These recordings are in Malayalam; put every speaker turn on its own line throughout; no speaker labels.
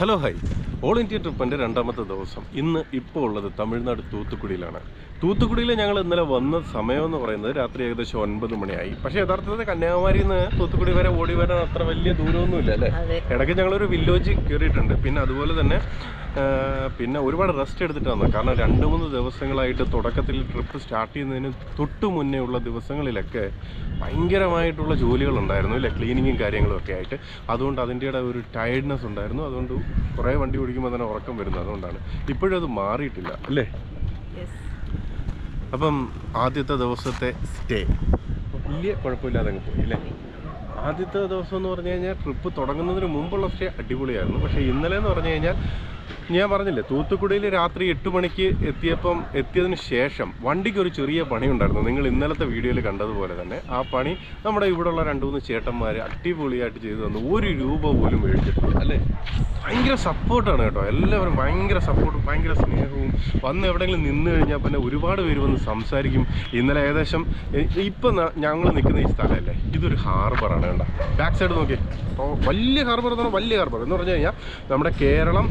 ಹಲೋ ಹೈ ഓൾ ഇന്ത്യ ട്രിപ്പിന്റെ രണ്ടാമത്തെ ദിവസം ഇന്ന് ഇപ്പോൾ ഉള്ളത് തമിഴ്നാട് തൂത്തുക്കുടിയിലാണ്. തൂത്തുക്കുടിയിൽ ഞങ്ങൾ ഇന്നലെ വന്ന സമയം എന്ന് പറയുന്നത് രാത്രി ഏകദേശം ഒൻപത് മണിയായി. പക്ഷേ യഥാർത്ഥത്തിൽ കന്യാകുമാരി നിന്ന് തൂത്തുക്കുടി വരെ ഓടി വരാൻ അത്ര വലിയ ദൂരമൊന്നുമില്ല അല്ലേ? ഇടയ്ക്ക് ഞങ്ങളൊരു വില്ലേജിൽ കയറിയിട്ടുണ്ട് പിന്നെ അതുപോലെ തന്നെ പിന്നെ ഒരുപാട് റെസ്റ്റ് എടുത്തിട്ടാണ്. കാരണം രണ്ട് മൂന്ന് ദിവസങ്ങളായിട്ട് തുടക്കത്തിൽ ട്രിപ്പ് സ്റ്റാർട്ട് ചെയ്യുന്നതിന് തൊട്ട് മുന്നേ ഉള്ള ദിവസങ്ങളിലൊക്കെ ഭയങ്കരമായിട്ടുള്ള ജോലികളുണ്ടായിരുന്നു അല്ലെ? ക്ലീനിങ്ങും കാര്യങ്ങളും ഒക്കെ ആയിട്ട്. അതുകൊണ്ട് അതിന്റെ ഒരു ടയർഡ്നെസ് ഉണ്ടായിരുന്നു. അതുകൊണ്ട് കുറേ വണ്ടി ഓടിക്കുമ്പോൾ തന്നെ ഉറക്കം വരുന്നത്. അതുകൊണ്ടാണ്. ഇപ്പോഴും അത് മാറിയിട്ടില്ല അല്ലേ? അപ്പം ആദ്യത്തെ ദിവസത്തെ സ്റ്റേ. വലിയ കുഴപ്പമില്ലാതെ അങ്ങ് പോയി അല്ലേ? ആദ്യത്തെ ദിവസം എന്ന് പറഞ്ഞു കഴിഞ്ഞാൽ ട്രിപ്പ് തുടങ്ങുന്നതിന് മുമ്പുള്ള സ്റ്റേ അടിപൊളിയായിരുന്നു. പക്ഷേ ഇന്നലെ എന്ന് പറഞ്ഞു കഴിഞ്ഞാൽ ഞാൻ പറഞ്ഞില്ലേ തൂത്തുക്കുടിയിൽ രാത്രി എട്ട് മണിക്ക് എത്തിയപ്പം എത്തിയതിന് ശേഷം വണ്ടിക്ക് ഒരു ചെറിയ പണി ഉണ്ടായിരുന്നു നിങ്ങൾ ഇന്നലത്തെ വീഡിയോയിൽ കണ്ടതുപോലെ തന്നെ ആ പണി നമ്മുടെ ഇവിടെയുള്ള രണ്ട് മൂന്ന് ചേട്ടന്മാർ അടിപൊളിയായിട്ട് ചെയ്തു തന്നു. ഒരു രൂപ പോലും മേടിച്ചിട്ടില്ല അല്ലേ? ഭയങ്കര സപ്പോർട്ടാണ് കേട്ടോ. എല്ലാവരും ഭയങ്കര സപ്പോർട്ടും ഭയങ്കര സ്നേഹവും. വന്ന് എവിടെയെങ്കിലും നിന്ന് കഴിഞ്ഞാൽ പിന്നെ ഒരുപാട് പേര് വന്ന് സംസാരിക്കും. ഇന്നലെ ഏകദേശം ഇപ്പം ഞങ്ങൾ നിൽക്കുന്ന ഈ സ്ഥലമല്ലേ ഇതൊരു ഹാർബറാണ് കേട്ടോ ബാക്ക് സൈഡ് നോക്കി വലിയ ഹാർബർ എന്ന് പറഞ്ഞാൽ വലിയ ഹാർബർ എന്ന് പറഞ്ഞു കഴിഞ്ഞാൽ നമ്മുടെ കേരളം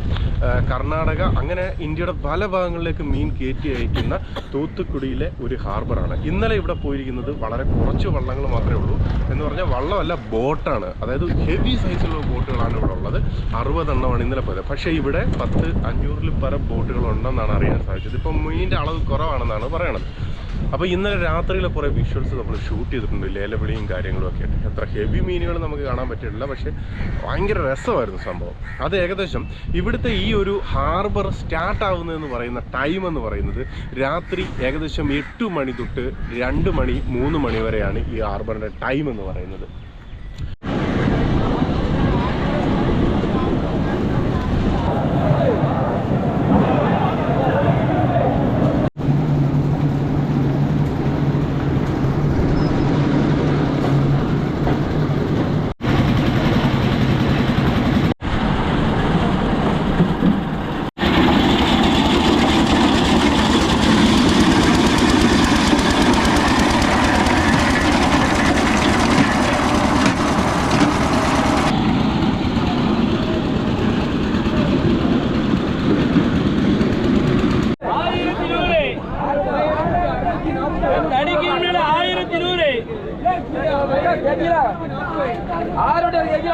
കർണാടക അങ്ങനെ ഇന്ത്യയുടെ പല ഭാഗങ്ങളിലേക്ക് മീൻ കയറ്റി അയക്കുന്ന തൂത്തുക്കുടിയിലെ ഒരു ഹാർബറാണ്. ഇന്നലെ ഇവിടെ പോയിരിക്കുന്നത് വളരെ കുറച്ച് വള്ളങ്ങൾ മാത്രമേ ഉള്ളൂ. എന്ന് പറഞ്ഞാൽ വള്ളമല്ല ബോട്ടാണ്. അതായത് ഹെവി സൈസിലുള്ള ബോട്ടുകളാണ് ഇവിടെ ഉള്ളത്. അറുപതെണ്ണമാണ് ഇന്നലെ പോയത്. പക്ഷേ ഇവിടെ പത്ത് അഞ്ഞൂറിൽ പരം ബോട്ടുകളുണ്ടെന്നാണ് അറിയാൻ സാധിച്ചത്. ഇപ്പം മീനിന്റെ അളവ് കുറവാണെന്നാണ് പറയണത്. അപ്പോൾ ഇന്നലെ രാത്രിയിലെ കുറേ വിഷ്വൽസ് നമ്മൾ ഷൂട്ട് ചെയ്തിട്ടുണ്ട്. ലേലവിളിയും കാര്യങ്ങളും ഒക്കെ ആയിട്ട്. എത്ര ഹെവി മീനുകൾ നമുക്ക് കാണാൻ പറ്റിയിട്ടില്ല. പക്ഷേ ഭയങ്കര രസമായിരുന്നു സംഭവം. അത് ഏകദേശം ഇവിടുത്തെ ഈ ഒരു ഹാർബർ സ്റ്റാർട്ട് ആവുന്നതെന്ന് പറയുന്ന ടൈം എന്ന് പറയുന്നത് രാത്രി ഏകദേശം എട്ട് മണി തൊട്ട് രണ്ട് മണി മൂന്ന് മണി വരെയാണ് ഈ ഹാർബറിന്റെ ടൈം എന്ന് പറയുന്നത്.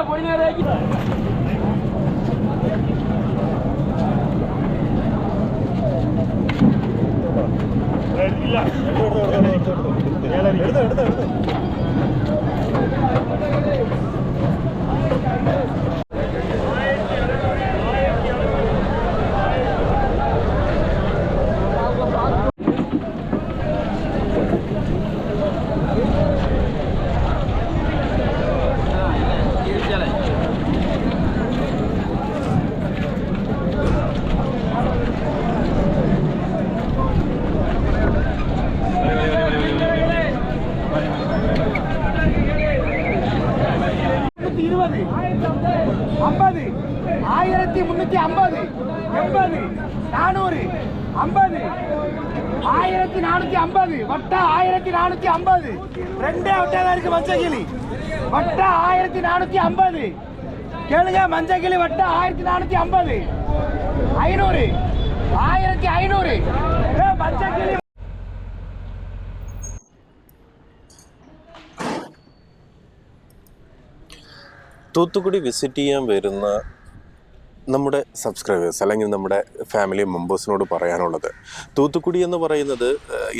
bak oyun araya git. Verdiler. Orada orada orada.
Gel hadi. Orada orada orada. ஐம்பது. ஆயிரத்தி முன்னூத்தி ஐம்பது. எண்பது. நானூறு. ஐம்பது. ஆயிரத்தி நானூத்தி ஐம்பது. வட்டா ஆயிரத்தி நானூத்தி ஐம்பது. ரெண்டே வட்டா தான் இருக்கு மஞ்சக்கிளி. வட்டா ஆயிரத்தி நானூத்தி ஐம்பது. கேளுங்க மஞ்சக்கிளி வட்டா ஆயிரத்தி நானூத்தி ஐம்பது. ஐநூறு. ஆயிரத்தி ஐநூறு. ஏ மஞ்சக்கிளி
തൂത്തുക്കുടി വിസിറ്റ് ചെയ്യാൻ വരുന്ന നമ്മുടെ സബ്സ്ക്രൈബേഴ്സ് അല്ലെങ്കിൽ നമ്മുടെ ഫാമിലി മെമ്പേഴ്സിനോട് പറയാനുള്ളത്. തൂത്തുക്കുടി എന്ന് പറയുന്നത്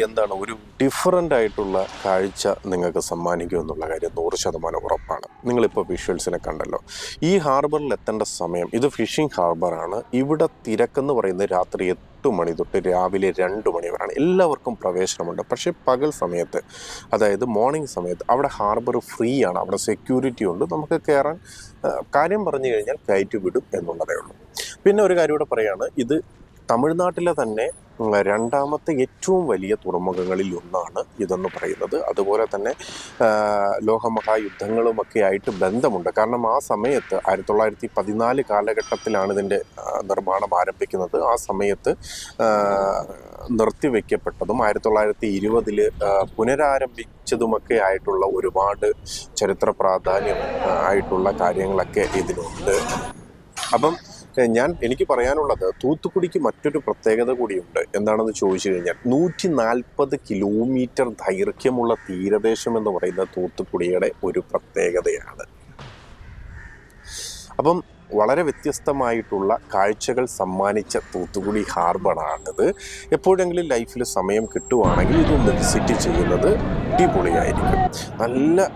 എന്താണ് ഒരു ഡിഫറന്റ് ആയിട്ടുള്ള കാഴ്ച നിങ്ങൾക്ക് സമ്മാനിക്കും എന്നുള്ള കാര്യം നൂറ് ശതമാനം ഉറപ്പാണ്. നിങ്ങളിപ്പോൾ വിഷ്വൽസിനെ കണ്ടല്ലോ. ഈ ഹാർബറിൽ എത്തേണ്ട സമയം ഇത് ഫിഷിംഗ് ഹാർബറാണ് ഇവിടെ തിരക്കെന്ന് പറയുന്നത് രാത്രി എട്ട് മണി തൊട്ട് രാവിലെ രണ്ട് മണി വരെയാണ്. എല്ലാവർക്കും പ്രവേശനമുണ്ട്. പക്ഷേ പകൽ സമയത്ത് അതായത് മോർണിംഗ് സമയത്ത് അവിടെ ഹാർബർ ഫ്രീ ആണ്. അവിടെ സെക്യൂരിറ്റി ഉണ്ട്. നമുക്ക് കയറാൻ കാര്യം പറഞ്ഞു കഴിഞ്ഞാൽ കയറ്റി വിടും എന്നുള്ളതേ ഉള്ളൂ. പിന്നെ ഒരു കാര്യം കൂടെ പറയുകയാണ് ഇത് തമിഴ്നാട്ടിലെ തന്നെ രണ്ടാമത്തെ ഏറ്റവും വലിയ തുറമുഖങ്ങളിൽ ഒന്നാണ് ഇതെന്ന് പറയുന്നത്. അതുപോലെ തന്നെ ലോകമഹായുദ്ധങ്ങളുമൊക്കെ ആയിട്ട് ബന്ധമുണ്ട്. കാരണം ആ സമയത്ത് ആയിരത്തി തൊള്ളായിരത്തി പതിനാല് കാലഘട്ടത്തിലാണ് ഇതിന്റെ നിർമ്മാണം ആരംഭിക്കുന്നത്. ആ സമയത്ത് നിർത്തിവെക്കപ്പെട്ടതും ആയിരത്തി തൊള്ളായിരത്തി ഇരുപതിൽ പുനരാരംഭിച്ചതുമൊക്കെ ആയിട്ടുള്ള ഒരുപാട് ചരിത്ര പ്രാധാന്യം ആയിട്ടുള്ള കാര്യങ്ങളൊക്കെ ഇതിനുണ്ട് അപ്പം ഞാൻ എനിക്ക് പറയാനുള്ളത് തൂത്തുക്കുടിക്ക് മറ്റൊരു പ്രത്യേകത കൂടിയുണ്ട്. എന്താണെന്ന് ചോദിച്ചു കഴിഞ്ഞാൽ നൂറ്റി നാൽപ്പത് കിലോമീറ്റർ ദൈർഘ്യമുള്ള തീരദേശം എന്ന് പറയുന്ന തൂത്തുക്കുടിയുടെ ഒരു പ്രത്യേകതയാണ്. അപ്പം വളരെ വ്യത്യസ്തമായിട്ടുള്ള കാഴ്ചകൾ സമ്മാനിച്ച തൂത്തുക്കുടി ഹാർബറാണിത്. എപ്പോഴെങ്കിലും ലൈഫിൽ സമയം കിട്ടുവാണെങ്കിൽ ഇതൊന്ന് വിസിറ്റ് ചെയ്യുന്നത് അടിപൊളിയായിരിക്കും. നല്ല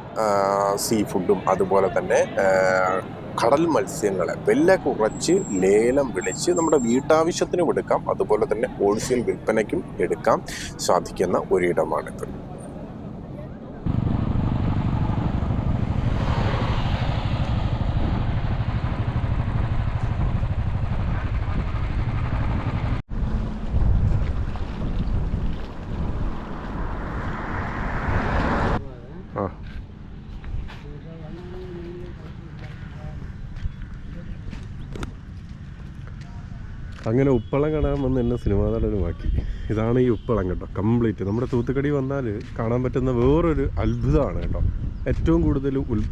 സീ ഫുഡും അതുപോലെ തന്നെ കടൽ മത്സ്യങ്ങളെ വില കുറച്ച് ലേലം വിളിച്ച് നമ്മുടെ വീട്ടാവശ്യത്തിനും എടുക്കാം അതുപോലെ തന്നെ ഹോൾസെയിൽ വിൽപ്പനയ്ക്കും എടുക്കാം. സാധിക്കുന്ന ഒരിടമാണിത് ആ അങ്ങനെ ഉപ്പളം കാണാൻ വന്ന് എന്നെ സിനിമാ നടനുമാക്കി ഇതാണ് ഈ ഉപ്പളം കേട്ടോ കംപ്ലീറ്റ് നമ്മുടെ തൂത്തുക്കടി വന്നാൽ കാണാൻ പറ്റുന്ന വേറൊരു അത്ഭുതമാണ് കേട്ടോ ഏറ്റവും കൂടുതൽ ഉൽ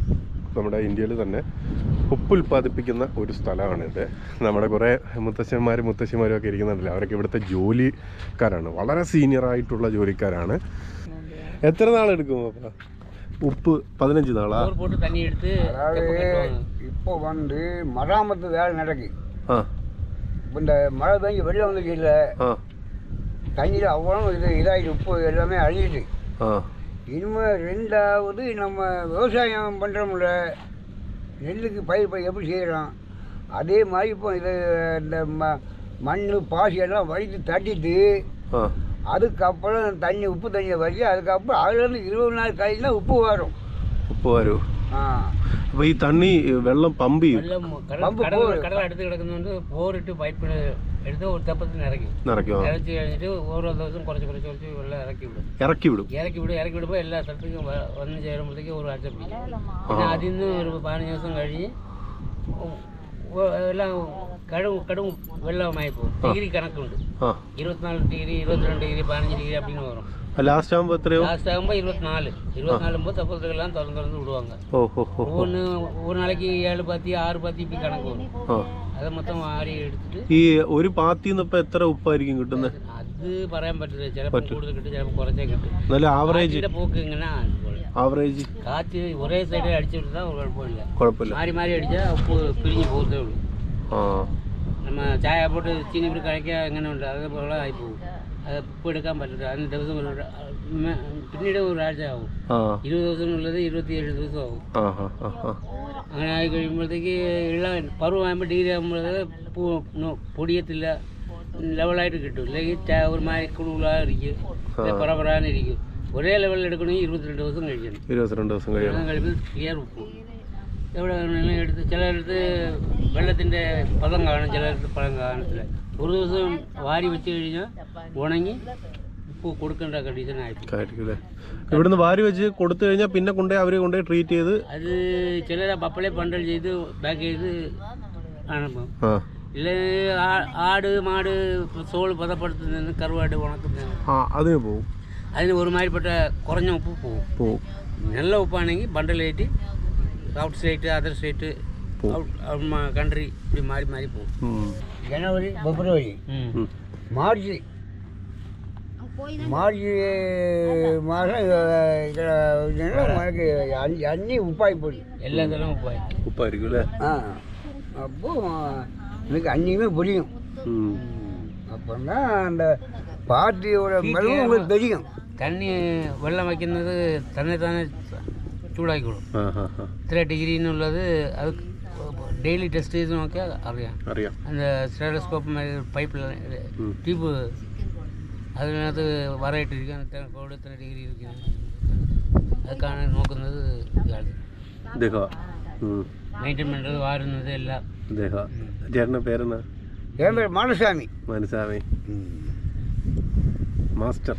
നമ്മുടെ ഇന്ത്യയിൽ തന്നെ ഉപ്പ് ഉൽപ്പാദിപ്പിക്കുന്ന ഒരു സ്ഥലമാണ് ഇത് നമ്മുടെ കുറേ മുത്തശ്ശന്മാരും മുത്തശ്ശിമാരും ഒക്കെ ഇരിക്കുന്നുണ്ടല്ലോ അവരൊക്കെ ഇവിടുത്തെ ജോലിക്കാരാണ് വളരെ സീനിയർ ആയിട്ടുള്ള ജോലിക്കാരാണ് എത്ര നാളെടുക്കും അപ്പം ഉപ്പ് പതിനഞ്ച് നാളാ
போர் போட்டு தண்ணி எடுத்து
அதாவது
தெப்ப கட்டுவாங்க.
இப்போ வந்து மராமத்து வேலை நடக்கு
ആ
இப்போ இந்த மழை பெஞ்சு வெளில வந்தது இல்லை தண்ணியில் அவ்வளோ இது இதாகிட்டு உப்பு எல்லாமே அழிஞ்சிட்டு இனிமேல் ரெண்டாவது நம்ம விவசாயம் பண்ணுறோம்ல நெல்லுக்கு பயிர் பயிர் எப்படி செய்கிறோம் அதே மாதிரி இப்போ இது இந்த ம மண் பாசி எல்லாம் வழித்து தட்டிட்டு அதுக்கப்புறம் தண்ணி உப்பு தண்ணியை வடித்து அதுக்கப்புறம் அதுலேருந்து இருபது நாள் கழிச்சு தான் உப்பு வரும்.
உப்பு வரும்.
ஆ
അപ്പൊ ഈ തണ്ണി വെള്ളം പമ്പ് ചെയ്യും
வெள்ளம் கடல்
பம்பு
கடல்
போர்.
கடல் அடுத்து கிடக்குது வந்து போரிட்டு பைப் எடுத்து ஒரு தெப்பத்தில் இறக்கும்
നിറയ്ക്കും ആ.
இறச்சி കഴിഞ്ഞിട്ട് ഓരോ ദിവസം കുറച്ച് കുറച്ച് കുറച്ച് വെള്ളം ഇറക്കി വിടും
ഇറക്കി വിടും
ഇറക്കി വിടും ഇറക്കി വിടുമ്പോൾ എല്ലാ സ്ഥലത്തേക്കും വ- വന്ന് ചേരുമ്പോഴത്തേക്ക് ഒരു ആഴ്ച പിടിക്കും പിന്നെ അതിൽ നിന്ന് ഒരു പതിനഞ്ച് ദിവസം കഴിഞ്ഞ് ഉ- ഉ- എല്ലാം കടും കടും വെള്ളമായി പോകും ഡിഗ്രി കണക്കുണ്ട്
ആ
ഇരുപത്തിനാല് ഡിഗ്രി ഇരുപത്തിരണ്ട് ഡിഗ്രി പതിനഞ്ച് ഡിഗ്രി அப்படின்னு வரும்
ലാസ്റ്റ് ആകുമ്പോ എത്രയോ
லாஸ்ட் ஆகும்போது இருபத்தி நாலு இருபத்தி நாலு போது தப்பத்துக்கெல்லாம் திறந்து திறந்து விடுவாங்க
ഓ ഹോ ഹോ ഹോ.
ஒவ்வொன்று ஒரு நாளைக்கு ஏழு பாத்தி ஆறு பாத்தி இப்படி கணக்கு வரும்
ആ
அதை மொத்தம் ஆடி எடுத்துட்டு
ഈ ഒരു പാത്തിന്ന് ഇപ്പൊ എത്ര ഉപ്പായിരിക്കും കിട്ടുന്നത്
அது പറയാൻ പറ്റില്ല ചിലപ്പോൾ കൂടുതൽ കിട്ടും ചിലപ്പോൾ കുറച്ചേ കിട്ടും
നല്ല ആവറേജ്
കാറ്റിന്റെ പോക്ക് ഇങ്ങനെ
ആവറേജ്
കാറ്റ് ഒരേ സൈഡിൽ അടിച്ചു വിട്ടാൽ ഒരു കുഴപ്പമില്ല
കുഴപ്പമില്ല
മാറി മാറി അടിച്ചാൽ ഉപ്പ് പിരിഞ്ഞ് പോകത്തേ ഉള്ളൂ
ആ
നമ്മ ചായ പോട്ട് ചീനി ഇട്ട് കഴിക്കാൻ എങ്ങനെ ഉണ്ട് അതേപോലെ ആയിപ്പോവും അത് ഉപ്പ് എടുക്കാൻ പറ്റില്ല അതിന് ദിവസം ഒരു ഉം, പിന്നീട് ഒരാഴ്ച ആവും
ആ
ഇരുപത് ദിവസം ഉള്ളത് ഇരുപത്തിയേഴ് ദിവസം ആവും
ആ ആ ആ ആ
അങ്ങനെ ആയി കഴിയുമ്പോഴത്തേക്ക് എല്ലാം പരുവാകുമ്പോൾ ഡിഗ്രി ആകുമ്പോഴത്തേക്ക് പൂ നോ- പൊടിയത്തില്ല. ലെവലായിട്ട് കിട്ടും. ഇല്ലെങ്കിൽ ചാ- ഒരു മാതിരി കുളുകുളായിരിക്കും പറപറാന്നിരിക്കും ഒരേ ലെവലിൽ എടുക്കണമെങ്കിൽ ഇരുപത്തിരണ്ട് ദിവസം കഴിക്കണം
ഇരുപത്തിരണ്ട് ദിവസം കഴിയണം.
കഴിയുമ്പോൾ ക്ലിയർ ഉപ്പ്. എവിടെ വേണമെങ്കിലും എടുത്ത് ചിലയിടത്ത് വെള്ളത്തിന്റെ പദം കാണും ചിലയിടത്ത് പഴം കാണത്തില്ല. ഒരു ദിവസം വാരി വെച്ച് കഴിഞ്ഞാൽ ഉണങ്ങി ഉപ്പ് കൊടുക്കേണ്ട
ആയിരിക്കും. ഇവിടുന്ന് വാരി വെച്ച് കൊടുത്തു കഴിഞ്ഞാൽ പിന്നെ കൊണ്ടുപോയി അവരെ കൊണ്ടുപോയി ട്രീറ്റ് ചെയ്ത്
അത് ചിലർ പപ്പളെ പണ്ടൽ ചെയ്ത് ബാക്ക് ചെയ്ത് അണുപ്പം
ആ.
ഇല്ല ആട് മാട് സോൾ പദപ്പെടുത്തുന്നതിന് കറുവായിട്ട് ഉണക്കുന്നതിന്.
ആ അതിന് പോവും.
அதில் ஒரு மாதிரிப்பட்ட குறைஞ்ச உப்பு போகும் ഉപ്പ് நல்ல
உப்பானங்கி
பண்டல் ஏற்றி ബണ്ടലേറ്റ് out other other out country இப்படி மாறி மாறி
போகும்
ஜனவரி பிப்ரவரி. மார்ச். மார்ச் மாதம் மனக்கு அன்னி உப்பாய் போடும்
எல்லா இதெல்லாம் உப்பாய்.
உப்பாய் இருக்குல்ல? ஆ.
அப்போ எனக்கு அன்னியுமே புரியும்.
அப்புறம்
தான் அந்த பார்ட்டியோட மெலவும் உங்களுக்கு தெரியும்
തണ്ണി വെള്ളം വയ്ക്കുന്നത് തന്നെ തന്നെ ചൂടാക്കിക്കോളും
ആ ആ ആ
ഇത്ര ഡിഗ്രി എന്നുള്ളത് അത് ഡെയിലി ടെസ്റ്റ് ചെയ്ത് നോക്കിയാൽ അറിയാം
അറിയാം
அந்த ஸ்டெலஸ்கோப் மாதிரி பைப்பில்
ம்.
டியூப்பு അതിനകത്ത് വറയിട്ടിരിക്കും എത്ര കോഡ് എത്ര ഡിഗ്രി ഇരിക്കുന്നു അതൊക്കെയാണ് നോക്കുന്നത് ഇതാണ്
ദേഹ ഉം.
മെയിൻറ്റെയിൻ பண்ணுறது വാരുന്നത് എല്ലാം
ദേഹ ചേട്ടൻ്റെ പേരെന്നാ
என் பேர் மானசாமி
മനസ്സാമി
master.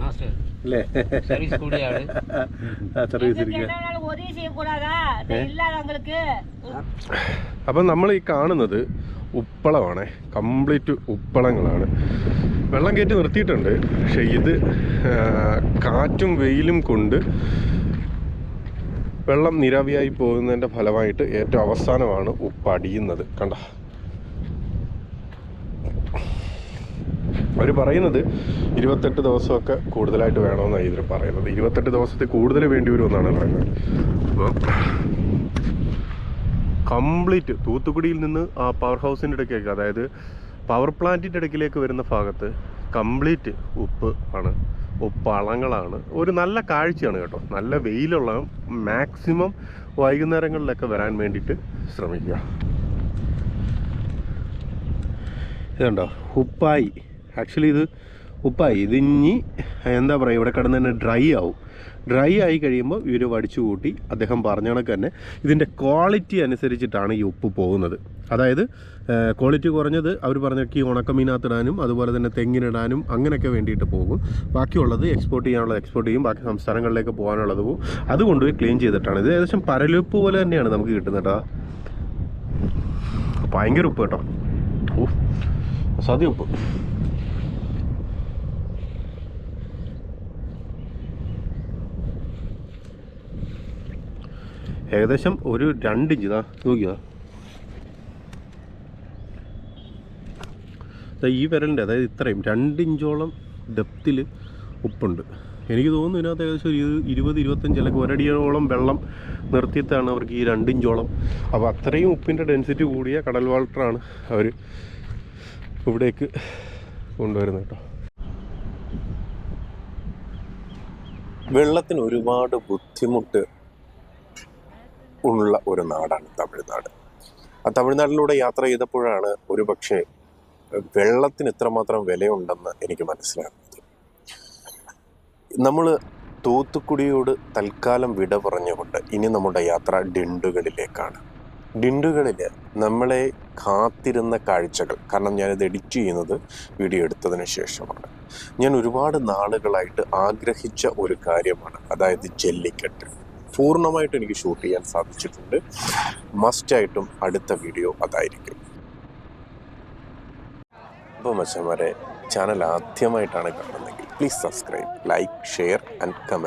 Master. Service
അപ്പം നമ്മൾ ഈ കാണുന്നത് ഉപ്പളമാണ്. കംപ്ലീറ്റ് ഉപ്പളങ്ങളാണ്. വെള്ളം കയറ്റി നിർത്തിയിട്ടുണ്ട്. പക്ഷെ ഇത് കാറ്റും വെയിലും കൊണ്ട് വെള്ളം നിരവിയായി പോകുന്നതിന്റെ ഫലമായിട്ട് ഏറ്റവും അവസാനമാണ് ഉപ്പടിയുന്നത് കണ്ട? അവർ പറയുന്നത് ഇരുപത്തെട്ട് ദിവസമൊക്കെ കൂടുതലായിട്ട് വേണമെന്നാണ് ഇതിൽ പറയുന്നത്. ഇരുപത്തെട്ട് ദിവസത്തിൽ കൂടുതൽ വേണ്ടി വരുമെന്നാണ് പറയുന്നത്. അപ്പോൾ കംപ്ലീറ്റ് തൂത്തുക്കുടിയിൽ നിന്ന് ആ പവർ ഹൗസിന്റെ ഇടയ്ക്കേക്ക് അതായത് പവർ പ്ലാന്റിന്റെ ഇടയ്ക്കിലേക്ക് വരുന്ന ഭാഗത്ത് കംപ്ലീറ്റ് ഉപ്പ് ആണ്. ഉപ്പളങ്ങളാണ് ഒരു നല്ല കാഴ്ചയാണ് കേട്ടോ. നല്ല വെയിലുള്ള മാക്സിമം വൈകുന്നേരങ്ങളിലൊക്കെ വരാൻ വേണ്ടിയിട്ട് ശ്രമിക്കുക. ഇതുണ്ടോ? ഉപ്പായി. ആക്ച്വലി ഇത് ഉപ്പായി. ഇതിഞ്ഞി എന്താ പറയുക ഇവിടെ കിടന്ന് തന്നെ ഡ്രൈ ആവും. ഡ്രൈ ആയി കഴിയുമ്പോൾ ഇവർ വടിച്ചു കൂട്ടി അദ്ദേഹം പറഞ്ഞ കണക്ക് തന്നെ ഇതിന്റെ ക്വാളിറ്റി അനുസരിച്ചിട്ടാണ് ഈ ഉപ്പ് പോകുന്നത്. അതായത് ക്വാളിറ്റി കുറഞ്ഞത് അവർ പറഞ്ഞ ഈ ഉണക്കമീനകത്തിടാനും അതുപോലെ തന്നെ തെങ്ങിനിടാനും അങ്ങനെയൊക്കെ വേണ്ടിയിട്ട് പോകും. ബാക്കിയുള്ളത് എക്സ്പോർട്ട് ചെയ്യാനുള്ളത് എക്സ്പോർട്ട് ചെയ്യും. ബാക്കി സംസ്ഥാനങ്ങളിലേക്ക് പോകാനുള്ളത് പോകും. അത് കൊണ്ടുപോയി ക്ലീൻ ചെയ്തിട്ടാണ്. ഇത് ഏകദേശം പരലുപ്പ് പോലെ തന്നെയാണ് നമുക്ക് കിട്ടുന്നത് കേട്ടോ. ഭയങ്കര ഉപ്പ് കേട്ടോ. ഓ സതി ഉപ്പ്. ഏകദേശം ഒരു രണ്ട് ഇഞ്ച്. ഇതാ നോക്കിയതാ ദാ ഈ വിരലിന്റെ അതായത് ഇത്രയും രണ്ട് ഇഞ്ചോളം ഡെപ്തിൽ ഉപ്പുണ്ട്. എനിക്ക് തോന്നുന്നു ഇതിനകത്ത് ഏകദേശം ഒരു ഇരു- ഇരുപത് ഇരുപത്തഞ്ച് അല്ലെങ്കിൽ ഒരടിയോളം വെള്ളം നിർത്തിയിട്ടാണ് അവർക്ക് ഈ രണ്ടിഞ്ചോളം അപ്പോൾ അത്രയും ഉപ്പിന്റെ ഡെൻസിറ്റി കൂടിയ കടൽ വാൾട്ടറാണ് അവർ ഇവിടേക്ക് കൊണ്ടുവരുന്നത് കേട്ടോ. വെള്ളത്തിന് ഒരുപാട് ബുദ്ധിമുട്ട് ഉള്ള ഒരു നാടാണ് തമിഴ്നാട്. ആ തമിഴ്നാട്ടിലൂടെ യാത്ര ചെയ്തപ്പോഴാണ് ഒരു പക്ഷേ വെള്ളത്തിന് ഇത്രമാത്രം വിലയുണ്ടെന്ന് എനിക്ക് മനസ്സിലാകുന്നത്. നമ്മൾ തൂത്തുക്കുടിയോട് തൽക്കാലം വിട പറഞ്ഞുകൊണ്ട് ഇനി നമ്മുടെ യാത്ര ഡിണ്ടുകളിലേക്കാണ്. ഡിണ്ടുകളിൽ നമ്മളെ കാത്തിരുന്ന കാഴ്ചകൾ കാരണം ഞാനിത് എഡിറ്റ് ചെയ്യുന്നത് വീഡിയോ എടുത്തതിന് ശേഷമാണ്. ഞാൻ ഒരുപാട് നാളുകളായിട്ട് ആഗ്രഹിച്ച ഒരു കാര്യമാണ് അതായത് ജല്ലിക്കെട്ട്. പൂർണമായിട്ട് എനിക്ക് ഷൂട്ട് ചെയ്യാൻ സാധിച്ചിട്ടുണ്ട്. മസ്റ്റായിട്ടും അടുത്ത വീഡിയോ അതായിരിക്കും. അപ്പോൾ മച്ചന്മാരെ ചാനൽ ആദ്യമായിട്ടാണ് കാണുന്നതെങ്കിൽ please subscribe like share and comment